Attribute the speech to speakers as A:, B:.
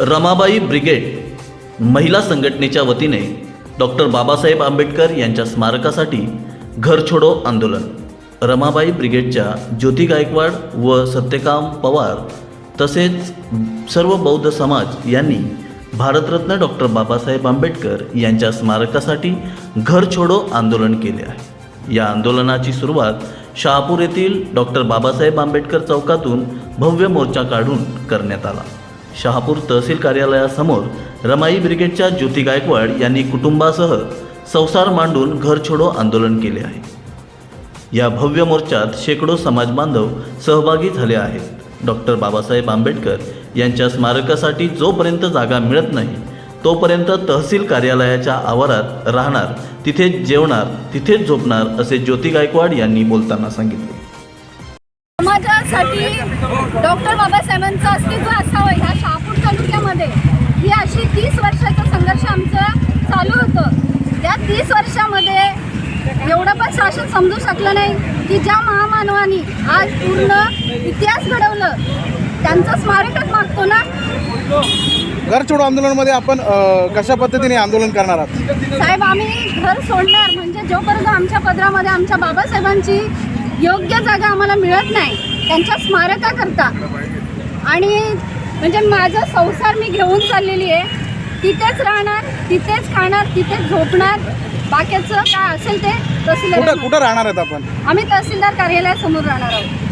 A: Ramabai brigade महिला संघटनेच्या वतीने डॉक्टर बाबासाहेब आंबेडकर यांच्या स्मारकासाठी घर छोडो आंदोलन. रमाबाई ब्रिगेडच्या ज्योती गायकवाड व सत्यकाम पवार तसेच सर्व बौद्ध समाज यांनी भारतरत्न डॉक्टर बाबासाहेब आंबेडकर यांच्या स्मारकासाठी घर छोडो आंदोलन केले आहे. या आंदोलनाची सुरुवात शहापूर येथील डॉक्टर बाबासाहेब आंबेडकर चौकातून भव्य मोर्चा काढून करण्यात आला. शहापूर तहसील कार्यालयासमोर रमाई ब्रिगेडच्या ज्योती गायकवाड यांनी कुटुंबासह संसार मांडून घर छोडो आंदोलन केले आहे. या भव्य मोर्चात शेकडो समाज बांधव सहभागी झाले आहेत. डॉक्टर बाबासाहेब आंबेडकर यांच्या स्मारकासाठी जोपर्यंत जागा मिळत नाही तोपर्यंत तहसील कार्यालयाच्या आवारात राहणार तिथेच जेवणार तिथेच झोपणार असे ज्योती गायकवाड यांनी बोलताना सांगितले.
B: समाजासाठी डॉक्टर बाबासाहेबांचं अस्तित्व असावं ह्या शहापूर तालुक्यामध्ये अशी तीस वर्षाचा संघर्ष आमचं चालू होतं. त्या तीस वर्षामध्ये एवढं पण शासन समजू शकलं नाही की ज्या महामानवानी आज पूर्ण इतिहास घडवलं त्यांचं स्मारकच मागतो ना?
C: घर छोडो आंदोलनामध्ये आपण अ, कशा पद्धतीने आंदोलन करणार आहात?
B: साहेब आम्ही घर सोडणार म्हणजे जोपर्यंत आमच्या पदरामध्ये आमच्या बाबासाहेबांची योग्य जागा आम्हाला मिळत नाही त्यांच्या स्मारकाकरता. आणि म्हणजे माझा संसार मी घेऊन चाललेली आहे. तिथेच राहणार तिथेच खाणार तिथेच झोपणार. बाकीचं काय असेल ते
C: कुठं
B: तहसीलदार
C: कुठं राहणार आहेत आपण?
B: आम्ही तहसीलदार कार्यालयासमोर राहणार आहोत.